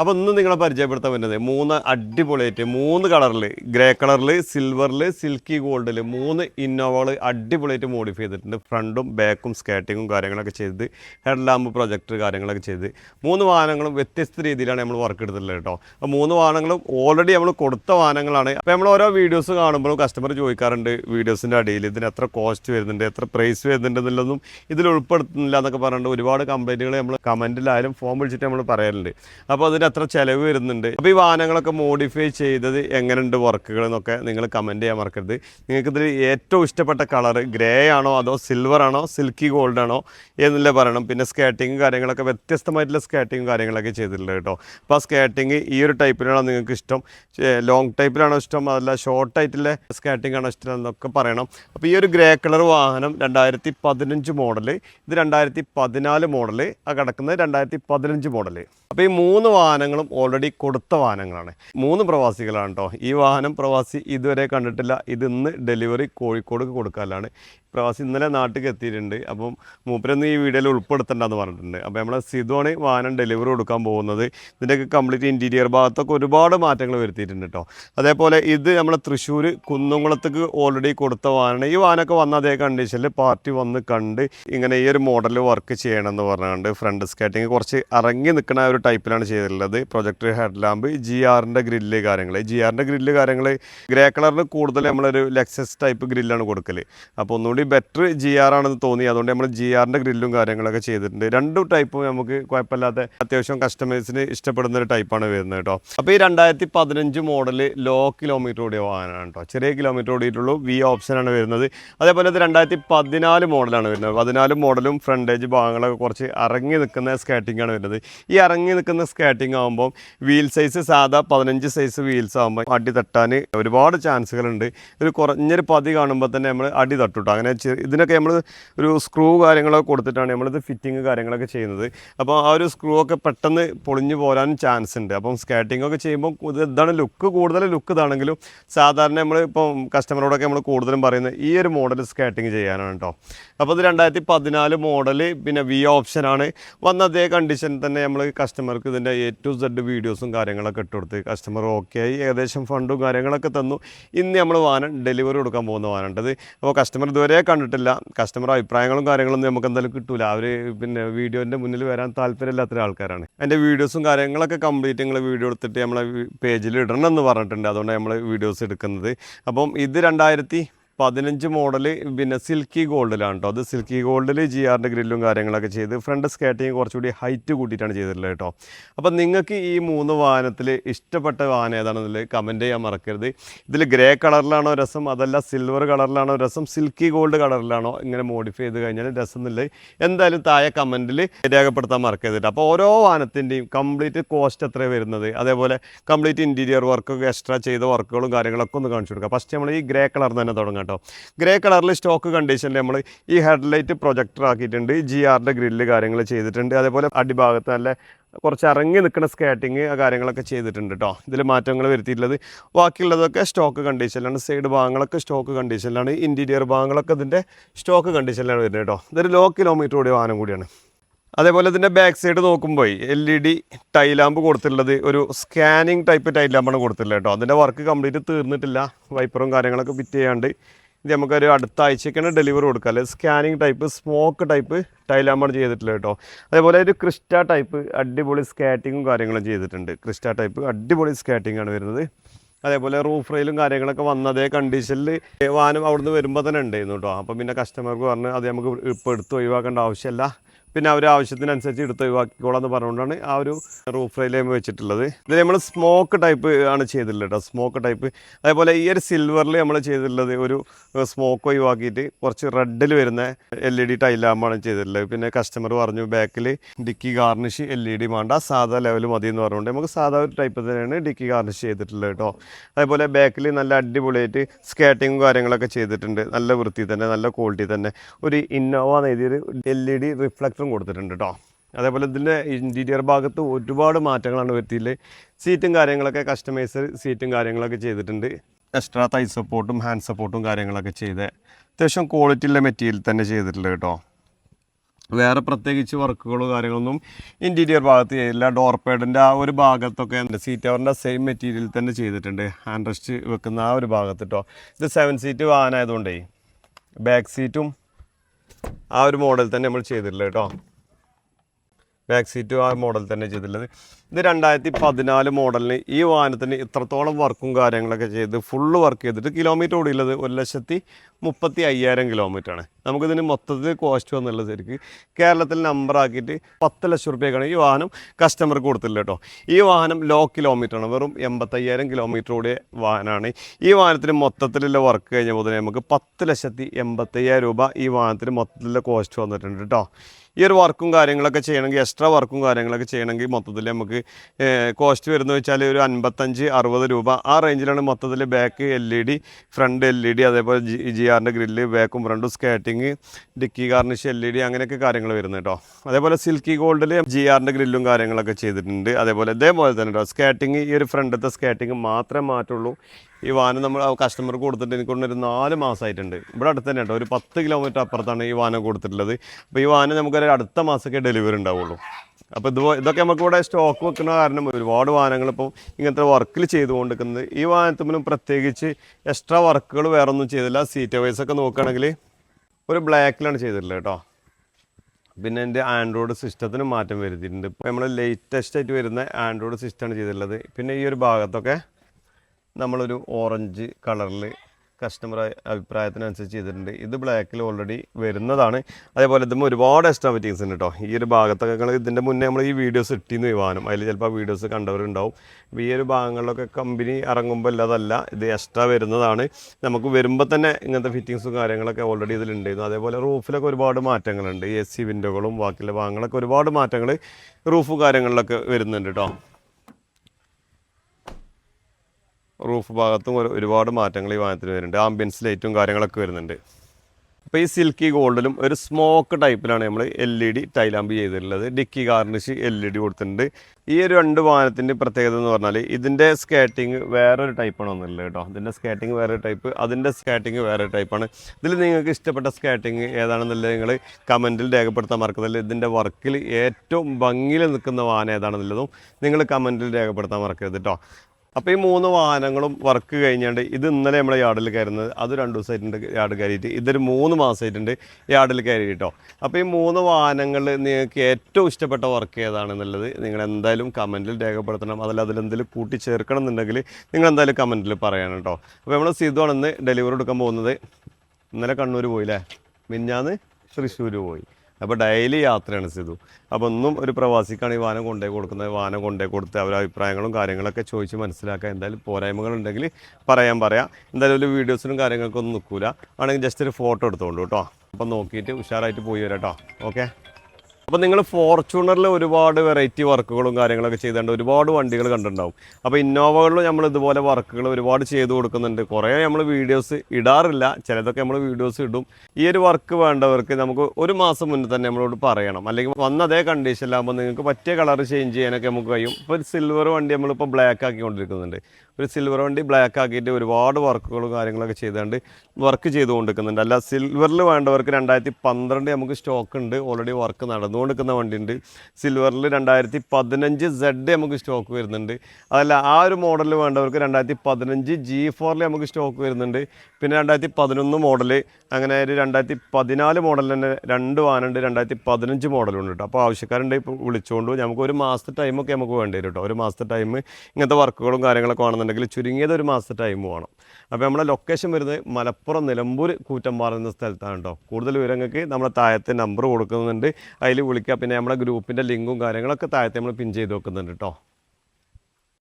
അപ്പോൾ ഇന്ന് നിങ്ങളെ പരിചയപ്പെടുത്താൻ പറ്റുന്നത് മൂന്ന് അടിപൊളിയായിട്ട് മൂന്ന് കളറിൽ ഗ്രേ കളറിൽ സിൽവറിൽ സിൽക്കി ഗോൾഡിൽ മൂന്ന് ഇന്നോവകൾ അടിപൊളിയായിട്ട് മോഡിഫൈ ചെയ്തിട്ടുണ്ട്. ഫ്രണ്ടും ബാക്കും സ്കേറ്റിങ്ങും കാര്യങ്ങളൊക്കെ ചെയ്ത് ഹെഡ് ലാമ്പ് പ്രൊജക്ടർ കാര്യങ്ങളൊക്കെ ചെയ്ത്. മൂന്ന് വാഹനങ്ങളും വ്യത്യസ്ത രീതിയിലാണ് നമ്മൾ വർക്ക് എടുത്തിട്ടുള്ളത് കേട്ടോ അപ്പോൾ മൂന്ന് വാഹനങ്ങളും ഓൾറെഡി നമ്മൾ കൊടുത്ത വാഹനങ്ങളാണ്. അപ്പോൾ നമ്മൾ ഓരോ വീഡിയോസ് കാണുമ്പോഴും കസ്റ്റമർ ചോദിക്കാറുണ്ട് വീഡിയോസിന്റെ അടിയിൽ ഇതിന് എത്ര കോസ്റ്റ് വരുന്നുണ്ട് എത്ര പ്രൈസ് വരുന്നുണ്ട് എന്നുള്ളതും ഇതിൽ ഉൾപ്പെടുത്തുന്നില്ല എന്നൊക്കെ പറഞ്ഞിട്ട് ഒരുപാട് കംപ്ലൈന്റുകൾ നമ്മൾ കമന്റിലായാലും ഫോം വിളിച്ചിട്ട് നമ്മൾ പറയാറുണ്ട്. അപ്പോൾ അതിന് അത്ര ചിലവ് വരുന്നുണ്ട്. അപ്പോൾ ഈ വാഹനങ്ങളൊക്കെ മോഡിഫൈ ചെയ്തത് എങ്ങനെയുണ്ട് വർക്കുകൾ എന്നൊക്കെ നിങ്ങൾ കമന്റ് ചെയ്യാൻ മറക്കരുത്. നിങ്ങൾക്ക് ഇതിൽ ഏറ്റവും ഇഷ്ടപ്പെട്ട കളർ ഗ്രേ ആണോ അതോ സിൽവർ ആണോ സിൽക്കി ഗോൾഡ് ആണോ എന്നല്ലേ പറയണം. പിന്നെ സ്കേട്ടിങ്ങും കാര്യങ്ങളൊക്കെ വ്യത്യസ്തമായിട്ടുള്ള സ്കേട്ടിങ്ങും കാര്യങ്ങളൊക്കെ ചെയ്തിട്ടുണ്ട് കേട്ടോ. അപ്പോൾ ആ സ്കേട്ടിങ് ഈ ഒരു ടൈപ്പിലാണോ നിങ്ങൾക്ക് ഇഷ്ടം? ലോങ് ടൈപ്പിലാണോ ഇഷ്ടം? അതല്ല ഷോർട്ട് ആയിട്ടുള്ള സ്കേറ്റിംഗ് ആണോ ഇഷ്ടം എന്നൊക്കെ പറയണം. അപ്പോൾ ഈ ഒരു ഗ്രേ കളർ വാഹനം രണ്ടായിരത്തി പതിനഞ്ച് മോഡൽ ഇത് രണ്ടായിരത്തി പതിനാല് മോഡൽ ആ കിടക്കുന്നത് രണ്ടായിരത്തി പതിനഞ്ച് മോഡൽ അപ്പോൾ ഈ മൂന്ന് വാഹനങ്ങളും ഓൾറെഡി കൊടുത്ത വാഹനങ്ങളാണ്. മൂന്ന് പ്രവാസികളാണ് കേട്ടോ ഈ വാഹനം പ്രവാസി ഇതുവരെ കണ്ടിട്ടില്ല. ഇത് ഇന്ന് ഡെലിവറി കോഴിക്കോട് കൊടുക്കാനാണ്. പ്രവാസി ഇന്നലെ നാട്ടിലേക്ക് എത്തിയിട്ടുണ്ട്. അപ്പം മൂപ്പരൊന്ന് ഈ വീഡിയോയിൽ ഉൾപ്പെടുത്തണ്ടെന്ന് പറഞ്ഞിട്ടുണ്ട്. അപ്പോൾ നമ്മളെ സിധുവാണ് വാഹനം ഡെലിവറി കൊടുക്കാൻ പോകുന്നത്. ഇതിന്റെയൊക്കെ കംപ്ലീറ്റ് ഇന്റീരിയർ ഭാഗത്തൊക്കെ ഒരുപാട് മാറ്റങ്ങൾ വരുത്തിയിട്ടുണ്ട് കേട്ടോ അതേപോലെ ഇത് നമ്മളെ തൃശ്ശൂർ കുന്നംകുളത്തേക്ക് ഓൾറെഡി കൊടുത്ത വാഹനം ഈ വാഹനമൊക്കെ വന്ന അതേ കണ്ടീഷനിൽ പാർട്ടി വന്ന് കണ്ട് ഇങ്ങനെ ഈ ഒരു മോഡൽ വർക്ക് ചെയ്യണമെന്ന് പറഞ്ഞുകൊണ്ട് ഫ്രണ്ട് സ്കേറ്റിങ് കുറച്ച് ഇറങ്ങി നിൽക്കുന്ന ഒരു ടൈപ്പിലാണ് ചെയ്തിട്ടുള്ളത്. പ്രൊജക്ടർ ഹെഡ് ലാമ്പ് ജി ആറിന്റെ ഗ്രില്ല് കാര്യങ്ങൾ ജി ആറിന്റെ ഗ്രില്ല് കാര്യങ്ങൾ ഗ്രേ കളറിന് കൂടുതൽ നമ്മളൊരു ലെക്സസ് ടൈപ്പ് ഗ്രില്ലാണ് കൊടുക്കൽ അപ്പോൾ ഒന്നുകൂടി ബെറ്റർ ജി ആർ ആണെന്ന് തോന്നി. അതുകൊണ്ട് നമ്മൾ ജി ആറിന്റെ ഗ്രില്ലും കാര്യങ്ങളൊക്കെ ചെയ്തിട്ടുണ്ട്. രണ്ട് ടൈപ്പും നമുക്ക് കുഴപ്പമില്ലാത്ത അത്യാവശ്യം കസ്റ്റമേഴ്സിന് ഇഷ്ടപ്പെടുന്ന ഒരു ടൈപ്പാണ് വരുന്നത് കേട്ടോ. അപ്പോൾ ഈ രണ്ടായിരത്തി പതിനഞ്ച് മോഡൽ ലോ കിലോമീറ്റർ ഓടിയ വാഹനമാണ് കേട്ടോ. ചെറിയ കിലോമീറ്റർ ഓടിയിട്ടുള്ളൂ. വി ഓപ്ഷനാണ് വരുന്നത്. അതേപോലെ ഇത് രണ്ടായിരത്തി പതിനാല് മോഡലാണ് വരുന്നത്. പതിനാല് മോഡലും ഫ്രണ്ടേജ് ഭാഗങ്ങളൊക്കെ കുറച്ച് ഇറങ്ങി നിൽക്കുന്ന സ്കേട്ടിംഗ് ആണ് വരുന്നത്. ഈ ഇറങ്ങി നിൽക്കുന്ന സ്കേട്ടിംഗ് ആകുമ്പോൾ വീൽ സൈസ് സാധാ പതിനഞ്ച് സൈസ് വീൽസ് ആകുമ്പോൾ അടി തട്ടാൻ ഒരുപാട് ചാൻസുകളുണ്ട് ഒരു കുറഞ്ഞൊരു പതി കാണുമ്പോൾ തന്നെ നമ്മൾ അടി തട്ടുട്ടോ. ചെ- ഇതിനൊക്കെ നമ്മൾ ഒരു സ്ക്രൂ കാര്യങ്ങളൊക്കെ കൊടുത്തിട്ടാണ് നമ്മളിത് ഫിറ്റിങ് കാര്യങ്ങളൊക്കെ ചെയ്യുന്നത്. അപ്പോൾ ആ ഒരു സ്ക്രൂ ഒക്കെ പെട്ടെന്ന് പൊളിഞ്ഞു പോരാനും ചാൻസ് ഉണ്ട്. അപ്പം സ്കാറ്റിംഗ് ഒക്കെ ചെയ്യുമ്പോൾ ഇത് ഇതാണ് ലുക്ക് കൂടുതൽ ലുക്ക് ഇതാണെങ്കിലും സാധാരണ നമ്മൾ ഇപ്പം കസ്റ്റമറോടൊക്കെ നമ്മൾ കൂടുതലും പറയുന്നത് ഈ ഒരു മോഡൽ സ്കാറ്റിംഗ് ചെയ്യാനാണ് കേട്ടോ അപ്പോൾ ഇത് രണ്ടായിരത്തി പതിനാല് മോഡൽ പിന്നെ വി ഓപ്ഷനാണ് വന്ന അതേ കണ്ടീഷൻ തന്നെ നമ്മൾ കസ്റ്റമർക്ക് ഇതിന്റെ എ ടു സെഡ് വീഡിയോസും കാര്യങ്ങളൊക്കെ ഇട്ട് കൊടുത്ത് കസ്റ്റമർ ഓക്കെ ആയി. ഏകദേശം ഫണ്ടും കാര്യങ്ങളൊക്കെ തന്നു. ഇന്ന് നമ്മൾ വാഹനം ഡെലിവറി കൊടുക്കാൻ പോകുന്ന വാഹനമുണ്ടത് അപ്പോൾ കസ്റ്റമർ ഇതുവരെ കണ്ടിട്ടില്ല. കസ്റ്റമർ അഭിപ്രായങ്ങളും കാര്യങ്ങളൊന്നും നമുക്ക് എന്തായാലും കിട്ടൂല. അവർ പിന്നെ വീഡിയോന്റെ മുന്നിൽ വരാൻ താല്പര്യമില്ലാത്ത ആൾക്കാരാണ്. എന്റെ വീഡിയോസും കാര്യങ്ങളൊക്കെ കംപ്ലീറ്റ് നിങ്ങൾ വീഡിയോ എടുത്തിട്ട് നമ്മളെ പേജിൽ ഇടണം എന്ന് പറഞ്ഞിട്ടുണ്ട്. അതുകൊണ്ട് നമ്മൾ വീഡിയോസ് എടുക്കുന്നത്. അപ്പം ഇത് രണ്ടായിരത്തി പതിനഞ്ച് മോഡൽ പിന്നെ സിൽക്കി ഗോൾഡിലാണ് കേട്ടോ അത് സിൽക്കി ഗോൾഡിൽ ജി ആറിന്റെ ഗ്രില്ലും കാര്യങ്ങളൊക്കെ ചെയ്ത് ഫ്രണ്ട് സ്കേറ്റിങ് കുറച്ചുകൂടി ഹൈറ്റ് കൂട്ടിയിട്ടാണ് ചെയ്തിട്ടുള്ളത് കേട്ടോ അപ്പം നിങ്ങൾക്ക് ഈ മൂന്ന് വാഹനത്തിൽ ഇഷ്ടപ്പെട്ട വാഹനം ഏതാണെന്നിൽ കമന്റ് ചെയ്യാൻ മറക്കരുത്. ഇതിൽ ഗ്രേ കളറിലാണോ രസം അതല്ല സിൽവർ കളറിലാണോ രസം സിൽക്കി ഗോൾഡ് കളറിലാണോ ഇങ്ങനെ മോഡിഫൈ ചെയ്ത് കഴിഞ്ഞാൽ രസം എന്നുള്ളത് എന്തായാലും താഴെ കമന്റിൽ രേഖപ്പെടുത്താൻ മറക്കരുത് അപ്പോൾ ഓരോ വാഹനത്തിന്റെയും കംപ്ലീറ്റ് കോസ്റ്റ് എത്ര വരുന്നത്? അതേപോലെ കംപ്ലീറ്റ് ഇന്റീരിയർ വർക്കൊക്കെ എക്സ്ട്രാ ചെയ്ത വർക്കുകളും കാര്യങ്ങളൊക്കെ ഒന്ന് കാണിച്ചു കൊടുക്കുക ഫസ്റ്റ് നമ്മൾ ഈ ഗ്രേ കളർ തന്നെ തുടങ്ങാം കേട്ടോ. ഗ്രേ കളറിൽ സ്റ്റോക്ക് കണ്ടീഷനിൽ നമ്മൾ ഈ ഹെഡ്ലൈറ്റ് പ്രൊജക്ടർ ആക്കിയിട്ടുണ്ട് ജി ആറിന്റെ ഗ്രില്ല് കാര്യങ്ങൾ ചെയ്തിട്ടുണ്ട്. അതേപോലെ അടിഭാഗത്ത് നല്ല കുറച്ച് ഇറങ്ങി നിൽക്കുന്ന ആ കാര്യങ്ങളൊക്കെ ചെയ്തിട്ടുണ്ട് കേട്ടോ ഇതിൽ മാറ്റങ്ങൾ വരുത്തിയിട്ടുള്ളത്. ബാക്കിയുള്ളതൊക്കെ സ്റ്റോക്ക് കണ്ടീഷനിലാണ് സൈഡ് ഭാഗങ്ങളൊക്കെ സ്റ്റോക്ക് കണ്ടീഷനിലാണ് ഇന്റീരിയർ ഭാഗങ്ങളൊക്കെ ഇതിന്റെ സ്റ്റോക്ക് കണ്ടീഷനിലാണ് വരുന്നത് കേട്ടോ ഇതൊരു ലോ കിലോമീറ്റർ ഓടിയ വാഹനം കൂടിയാണ്. അതേപോലെ ഇതിന്റെ ബാക്ക് സൈഡ് നോക്കുമ്പോൾ L E D tail lamp കൊടുത്തിട്ടുള്ളത് ഒരു സ്കാനിങ് ടൈപ്പ് ടൈലാമ്പാണ് കൊടുത്തിട്ടുള്ളത് കേട്ടോ. അതിന്റെ വർക്ക് കംപ്ലീറ്റ് തീർന്നിട്ടില്ല. വൈപ്പറും കാര്യങ്ങളൊക്കെ ഫിറ്റ് ചെയ്യാണ്ട് ഇത് നമുക്കൊരു അടുത്ത ആഴ്ചയ്ക്കാണ് ഡെലിവറി കൊടുക്കുക. അല്ലെങ്കിൽ സ്കാനിങ് ടൈപ്പ് സ്മോക്ക് ടൈപ്പ് ടൈലാമ്പാണ് ചെയ്തിട്ടുള്ളത് കേട്ടോ. അതേപോലെ ഒരു ക്രിസ്റ്റ ടൈപ്പ് അടിപൊളി സ്കാറ്റിങ്ങും കാര്യങ്ങളും ചെയ്തിട്ടുണ്ട്. ക്രിസ്റ്റ ടൈപ്പ് അടിപൊളി സ്കാറ്റിംഗ് ആണ് വരുന്നത്. അതേപോലെ റൂഫ് റെയിലും കാര്യങ്ങളൊക്കെ വന്ന അതേ കണ്ടീഷനിൽ വാനം അവിടുന്ന് വരുമ്പോൾ തന്നെ ഉണ്ടായിരുന്നു കേട്ടോ. അപ്പം പിന്നെ കസ്റ്റമർക്ക് പറഞ്ഞ് അത് നമുക്ക് ഇപ്പോൾ എടുത്ത് ഒഴിവാക്കേണ്ട ആവശ്യമില്ല. പിന്നെ അവർ ആവശ്യത്തിനനുസരിച്ച് എടുത്ത് ഒഴിവാക്കിക്കോളാം എന്ന് പറഞ്ഞുകൊണ്ടാണ് ആ ഒരു റൂഫ് റെയിലേമ് വെച്ചിട്ടുള്ളത്. ഇതിൽ നമ്മൾ സ്മോക്ക് ടൈപ്പ് ആണ് ചെയ്തിട്ടുള്ളത് കേട്ടോ സ്മോക്ക് ടൈപ്പ് അതേപോലെ ഈ ഒരു സിൽവറിൽ നമ്മൾ ചെയ്തിട്ടുള്ളത് ഒരു സ്മോക്ക് ഒഴിവാക്കിയിട്ട് കുറച്ച് റെഡിൽ വരുന്ന എൽ ഇ ഡി ടൈലാമ്പാണ് ചെയ്തിട്ടുള്ളത്. പിന്നെ കസ്റ്റമർ പറഞ്ഞു ബാക്കിൽ dicky garnish L E D വേണ്ട സാധാ ലെവൽ മതി എന്ന് പറഞ്ഞുകൊണ്ട് നമുക്ക് സാധാ ഒരു ടൈപ്പ് തന്നെയാണ് ഡിക്കി ഗാർണിഷ് ചെയ്തിട്ടുള്ളത് കേട്ടോ അതേപോലെ ബാക്കിൽ നല്ല അടിപൊളിയായിട്ട് സ്കേറ്റിങ്ങും കാര്യങ്ങളൊക്കെ ചെയ്തിട്ടുണ്ട്. നല്ല വൃത്തി തന്നെ നല്ല ക്വാളിറ്റി തന്നെ. ഒരു ഇന്നോവ എഴുതിയൊരു എൽ ഇ ഡി റിഫ്ലക്ടറും കൊടുത്തിട്ടുണ്ട് കേട്ടോ അതേപോലെ ഇതിന്റെ ഇന്റീരിയർ ഭാഗത്ത് ഒരുപാട് മാറ്റങ്ങളാണ് വരുത്തിയില്ലേ. സീറ്റും കാര്യങ്ങളൊക്കെ കസ്റ്റമൈസ് സീറ്റും കാര്യങ്ങളൊക്കെ ചെയ്തിട്ടുണ്ട്. എക്സ്ട്രാ തൈ സപ്പോർട്ടും ഹാൻഡ് സപ്പോർട്ടും കാര്യങ്ങളൊക്കെ ചെയ്ത് അത്യാവശ്യം ക്വാളിറ്റിയുള്ള മെറ്റീരിയൽ തന്നെ ചെയ്തിട്ടുണ്ട് കേട്ടോ വേറെ പ്രത്യേകിച്ച് വർക്കുകളോ കാര്യങ്ങളൊന്നും ഇന്റീരിയർ ഭാഗത്ത് ചെയ്തില്ല. ഡോർ പേഡിന്റെ ആ ഒരു ഭാഗത്തൊക്കെ സീറ്റ് അവറിന്റെ സെയിം മെറ്റീരിയൽ തന്നെ ചെയ്തിട്ടുണ്ട്. ഹാൻഡ് റെസ്റ്റ് വെക്കുന്ന ആ ഒരു ഭാഗത്ത് കേട്ടോ ഇത് സെവൻ സീറ്റ് വാഹനമായതുകൊണ്ടേ ബാക്ക് സീറ്റും ആ ഒരു മോഡൽ തന്നെ നമ്മൾ ചെയ്തിട്ടില്ല കേട്ടോ. ബാക്ക് സീറ്റും ആ മോഡൽ തന്നെ ചെയ്തിട്ടുള്ളത്. ഇത് രണ്ടായിരത്തി പതിനാല് മോഡലിന് ഈ വാഹനത്തിന് ഇത്രത്തോളം വർക്കും കാര്യങ്ങളൊക്കെ ചെയ്ത് ഫുള്ള് വർക്ക് ചെയ്തിട്ട് കിലോമീറ്റർ ഓടിയുള്ളത് ഒരു ലക്ഷത്തി മുപ്പത്തി അയ്യായിരം കിലോമീറ്റർ ആണ്. നമുക്കിതിന് മൊത്തത്തിൽ കോസ്റ്റ് വന്നുള്ളത് ശരിക്ക്. കേരളത്തിൽ നമ്പർ ആക്കിയിട്ട് പത്ത് ലക്ഷം റുപ്യക്കാണ് ഈ വാഹനം കസ്റ്റമർക്ക് കൊടുത്തില്ല കേട്ടോ. ഈ വാഹനം ലോ കിലോമീറ്റർ ആണ്. വെറും എൺപത്തയ്യായിരം കിലോമീറ്റർ കൂടിയ വാഹനമാണ് ഈ വാഹനത്തിന് മൊത്തത്തിലുള്ള വർക്ക് കഴിഞ്ഞ തന്നെ നമുക്ക് പത്ത് ലക്ഷത്തി എൺപത്തയ്യായിരം രൂപ ഈ വാഹനത്തിന് മൊത്തത്തിലുള്ള കോസ്റ്റ് വന്നിട്ടുണ്ട് കേട്ടോ. ഈ ഒരു വർക്കും കാര്യങ്ങളൊക്കെ ചെയ്യണമെങ്കിൽ എക്സ്ട്രാ വർക്കും കാര്യങ്ങളൊക്കെ ചെയ്യണമെങ്കിൽ മൊത്തത്തിൽ നമുക്ക് കോസ്റ്റ് വരുന്നത് വെച്ചാൽ ഒരു അൻപത്തഞ്ച് അറുപത് രൂപ. ആ റേഞ്ചിലാണ് മൊത്തത്തിൽ back L E D front L E D അതേപോലെ ജി ജി ആറിന്റെ ഗ്രില്ല് ബാക്കും ഫ്രണ്ടും skating dicky garnish L E D അങ്ങനെയൊക്കെ കാര്യങ്ങൾ വരുന്നത് കേട്ടോ. അതേപോലെ സിൽക്കി ഗോൾഡിൽ ജി ആറിന്റെ ഗ്രില്ലും കാര്യങ്ങളൊക്കെ ചെയ്തിട്ടുണ്ട്. അതേപോലെ ഇതേപോലെ തന്നെ കേട്ടോ. സ്കേറ്റിംഗ് ഈ ഒരു ഫ്രണ്ടത്തെ സ്കേറ്റിംഗ് മാത്രമേ മാറ്റുള്ളൂ. ഈ വാനം നമ്മൾ കസ്റ്റമർ കൊടുത്തിട്ട് എനിക്ക് ഒരു നാല് മാസമായിട്ടുണ്ട്. ഇവിടെ അടുത്ത് തന്നെ കേട്ടോ. ഒരു പത്ത് കിലോമീറ്റർ അപ്പുറത്താണ് ഈ വാനം കൊടുത്തിട്ടുള്ളത്. അപ്പോൾ ഈ വാനം നമുക്കൊരു അടുത്ത മാസമൊക്കെ ഡെലിവറി ഉണ്ടാവുള്ളൂ. അപ്പോൾ ഇത് ഇതൊക്കെ നമുക്കിവിടെ സ്റ്റോക്ക് വെക്കുന്ന കാരണം ഒരുപാട് വാഹനങ്ങൾ ഇപ്പം ഇങ്ങനത്തെ വർക്കിൽ ചെയ്തുകൊണ്ടിരിക്കുന്നത്. ഈ വാഹനത്തിനും പ്രത്യേകിച്ച് എക്സ്ട്രാ വർക്കുകൾ വേറെ ഒന്നും ചെയ്തില്ല. സീറ്റ് വൈസ് ഒക്കെ നോക്കുകയാണെങ്കിൽ ഒരു ബ്ലാക്കിലാണ് ചെയ്തിട്ടുള്ളത് കേട്ടോ. പിന്നെ എന്റെ ആൻഡ്രോയിഡ് സിസ്റ്റത്തിന് മാറ്റം വരുത്തിയിട്ടുണ്ട്. ഇപ്പോൾ നമ്മൾ ലേറ്റസ്റ്റ് ആയിട്ട് വരുന്ന ആൻഡ്രോയിഡ് സിസ്റ്റമാണ് ചെയ്തിട്ടുള്ളത്. പിന്നെ ഈ ഒരു ഭാഗത്തൊക്കെ നമ്മളൊരു ഓറഞ്ച് കളറിൽ കസ്റ്റമർ അഭിപ്രായത്തിനനുസരിച്ച് ചെയ്തിട്ടുണ്ട്. ഇത് ബ്ലാക്കിൽ ഓൾറെഡി വരുന്നതാണ്. അതേപോലെ ഇതും ഒരുപാട് എക്സ്ട്രാ ഫിറ്റിങ്സ് ഉണ്ട് കേട്ടോ ഈ ഒരു ഭാഗത്തൊക്കെ ഇതിന്റെ മുന്നേ നമ്മൾ ഈ വീഡിയോസ് ഇട്ടിന്ന് വിവാഹം അതിൽ ചിലപ്പോൾ വീഡിയോസ് കണ്ടവരുണ്ടാവും. അപ്പോൾ ഈ ഒരു ഭാഗങ്ങളിലൊക്കെ കമ്പനി ഇറങ്ങുമ്പോൾ അല്ലാതല്ല ഇത് എക്സ്ട്രാ വരുന്നതാണ്. നമുക്ക് വരുമ്പോൾ തന്നെ ഇങ്ങനത്തെ ഫിറ്റിങ്സും കാര്യങ്ങളൊക്കെ ഓൾറെഡി ഇതിലുണ്ടായിരുന്നു. അതേപോലെ റൂഫിലൊക്കെ ഒരുപാട് മാറ്റങ്ങളുണ്ട്. എ സി വിൻഡോകളും ബാക്കിയുള്ള ഭാഗങ്ങളൊക്കെ ഒരുപാട് മാറ്റങ്ങൾ റൂഫ് കാര്യങ്ങളിലൊക്കെ വരുന്നുണ്ട് കേട്ടോ റൂഫ് ഭാഗത്തും ഒരുപാട് മാറ്റങ്ങൾ ഈ വാഹനത്തിന് വരുന്നുണ്ട്. ആംബിയൻസ് ലൈറ്റും കാര്യങ്ങളൊക്കെ വരുന്നുണ്ട്. അപ്പോൾ ഈ സിൽക്കി ഗോൾഡിലും ഒരു സ്മോക്ക് ടൈപ്പിലാണ് നമ്മൾ L E D tail lamp ചെയ്തിട്ടുള്ളത്. Dicky garnish L E D കൊടുത്തിട്ടുണ്ട്. ഈ രണ്ട് വാഹനത്തിന്റെ പ്രത്യേകത എന്ന് പറഞ്ഞാൽ ഇതിന്റെ സ്കേറ്റിംഗ് വേറൊരു ടൈപ്പാണ് ഒന്നുമില്ല കേട്ടോ. ഇതിന്റെ സ്കേറ്റിംഗ് വേറെ ടൈപ്പ് അതിന്റെ സ്കേറ്റിംഗ് വേറെ ടൈപ്പാണ് ഇതിൽ നിങ്ങൾക്ക് ഇഷ്ടപ്പെട്ട സ്കേറ്റിംഗ് ഏതാണെന്നുള്ളത് നിങ്ങൾ കമന്റിൽ രേഖപ്പെടുത്താൻ മറക്കുന്നില്ല ഇതിന്റെ വർക്കിൽ ഏറ്റവും ഭംഗിയിൽ നിൽക്കുന്ന വാഹനം ഏതാണെന്നുള്ളതും നിങ്ങൾ കമന്റിൽ രേഖപ്പെടുത്താൻ മറക്കരുത് കേട്ടോ. അപ്പോൾ ഈ മൂന്ന് വാഹനങ്ങളും വർക്ക് കഴിഞ്ഞാണ്ട് ഇത് ഇന്നലെ നമ്മളെ യാർഡിൽ കയറുന്നത്. അത് രണ്ട് ദിവസമായിട്ടുണ്ട് യാർഡ് കയറിയിട്ട്. ഇതൊരു മൂന്ന് മാസമായിട്ടുണ്ട് യാർഡിൽ കയറി കേട്ടോ അപ്പോൾ ഈ മൂന്ന് വാഹനങ്ങളിൽ നിങ്ങൾക്ക് ഏറ്റവും ഇഷ്ടപ്പെട്ട വർക്ക് ഏതാണെന്നുള്ളത് നിങ്ങൾ എന്തായാലും കമന്റിൽ രേഖപ്പെടുത്തണം. അതിൽ അതിലെന്തെങ്കിലും കൂട്ടിച്ചേർക്കണം എന്നുണ്ടെങ്കിൽ നിങ്ങൾ എന്തായാലും കമന്റിൽ പറയണം കേട്ടോ അപ്പോൾ നമ്മൾ സിധുവാണ് ഇന്ന് ഡെലിവറി എടുക്കാൻ പോകുന്നത്. ഇന്നലെ കണ്ണൂർ പോയില്ലേ? മിഞ്ഞാന്ന് തൃശ്ശൂർ പോയി. അപ്പോൾ ഡെയിലി യാത്രയാണ് സിധു. അപ്പോൾ ഒന്നും ഒരു പ്രവാസിക്കാണ് ഈ വാനം കൊണ്ടേ കൊടുക്കുന്നത്. വാനം കൊണ്ടേ കൊടുത്ത് അവരുടെ അഭിപ്രായങ്ങളും കാര്യങ്ങളൊക്കെ ചോദിച്ച് മനസ്സിലാക്കുക എന്തായാലും പോരായ്മകളുണ്ടെങ്കിൽ പറയാൻ പറയാം. എന്തായാലും ഒരു വീഡിയോസിനും കാര്യങ്ങൾക്കൊന്നും നിൽക്കില്ല ആണെങ്കിൽ ജസ്റ്റ് ഒരു ഫോട്ടോ എടുത്തോളൂ കേട്ടോ. അപ്പോൾ നോക്കിയിട്ട് ഉഷാറായിട്ട് പോയി വരാം കേട്ടോ. ഓക്കെ അപ്പോൾ നിങ്ങൾ ഫോർച്യൂണറിൽ ഒരുപാട് വെറൈറ്റി വർക്കുകളും കാര്യങ്ങളൊക്കെ ചെയ്തിട്ടുണ്ട്. ഒരുപാട് വണ്ടികൾ കണ്ടിട്ടുണ്ടാവും. അപ്പോൾ ഇന്നോവകളിലും നമ്മൾ ഇതുപോലെ വർക്കുകൾ ഒരുപാട് ചെയ്തു കൊടുക്കുന്നുണ്ട്. കുറേ നമ്മൾ വീഡിയോസ് ഇടാറില്ല. ചിലതൊക്കെ നമ്മൾ വീഡിയോസ് ഇടും. ഈ ഒരു വർക്ക് വേണ്ടവർക്ക് നമുക്ക് ഒരു മാസം മുന്നേ തന്നെ നമ്മളോട് പറയണം. അല്ലെങ്കിൽ വന്ന അതേ കണ്ടീഷനിലാകുമ്പോൾ നിങ്ങൾക്ക് പറ്റിയ കളർ ചേഞ്ച് ചെയ്യാനൊക്കെ നമുക്ക് കഴിയും. ഇപ്പോൾ സിൽവർ വണ്ടി നമ്മളിപ്പോൾ ബ്ലാക്ക് ആക്കി ആക്കിക്കൊണ്ടിരിക്കുന്നുണ്ട്. ഒരു സിൽവർ വണ്ടി ബ്ലാക്ക് ആക്കിയിട്ട് ഒരുപാട് വർക്കുകളും കാര്യങ്ങളൊക്കെ ചെയ്തുകൊണ്ട് വർക്ക് ചെയ്തുകൊണ്ടിരിക്കുന്നുണ്ട്. അല്ല സിൽവറിൽ വേണ്ടവർക്ക് രണ്ടായിരത്തി പന്ത്രണ്ട് നമുക്ക് സ്റ്റോക്ക് ഉണ്ട്. ഓൾറെഡി വർക്ക് നടന്നുകൊണ്ടിരിക്കുന്ന വണ്ടി ഉണ്ട് സിൽവറിൽ രണ്ടായിരത്തി പതിനഞ്ച് സെഡ് നമുക്ക് സ്റ്റോക്ക് വരുന്നുണ്ട്. അതല്ല ആ ഒരു മോഡലിൽ വേണ്ടവർക്ക് രണ്ടായിരത്തി പതിനഞ്ച് ജി ഫോറിൽ നമുക്ക് സ്റ്റോക്ക് വരുന്നുണ്ട്. പിന്നെ രണ്ടായിരത്തി പതിനൊന്ന് മോഡൽ അങ്ങനെ ഒരു രണ്ടായിരത്തി പതിനാല് മോഡൽ തന്നെ രണ്ട് വാനുണ്ട് രണ്ടായിരത്തി പതിനഞ്ച് മോഡലുണ്ട് കേട്ടോ അപ്പോൾ ആവശ്യക്കാരുണ്ട് ഇപ്പോൾ വിളിച്ചുകൊണ്ട് നമുക്ക് ഒരു മാസത്തെ ടൈമൊക്കെ നമുക്ക് വേണ്ടി വരും കേട്ടോ ഒരു മാസത്തെ ടൈം ഇങ്ങനത്തെ വർക്കുകളും കാര്യങ്ങളൊക്കെ വേണമെന്നുണ്ടെങ്കിൽ ചുരുങ്ങിയത് ഒരു മാസത്തെ ടൈം വേണം. അപ്പോൾ നമ്മുടെ ലൊക്കേഷൻ വരുന്നത് മലപ്പുറം നിലമ്പൂർ കൂറ്റമ്പാറ എന്ന സ്ഥലത്താണ് കേട്ടോ കൂടുതൽ വിവരങ്ങൾക്ക് നമ്മുടെ താഴത്തെ നമ്പർ കൊടുക്കുന്നുണ്ട്. അതിൽ വിളിക്കുക പിന്നെ നമ്മുടെ ഗ്രൂപ്പിന്റെ ലിങ്കും കാര്യങ്ങളൊക്കെ താഴത്തെ നമ്മൾ പിൻ ചെയ്ത് വെക്കുന്നുണ്ട് കേട്ടോ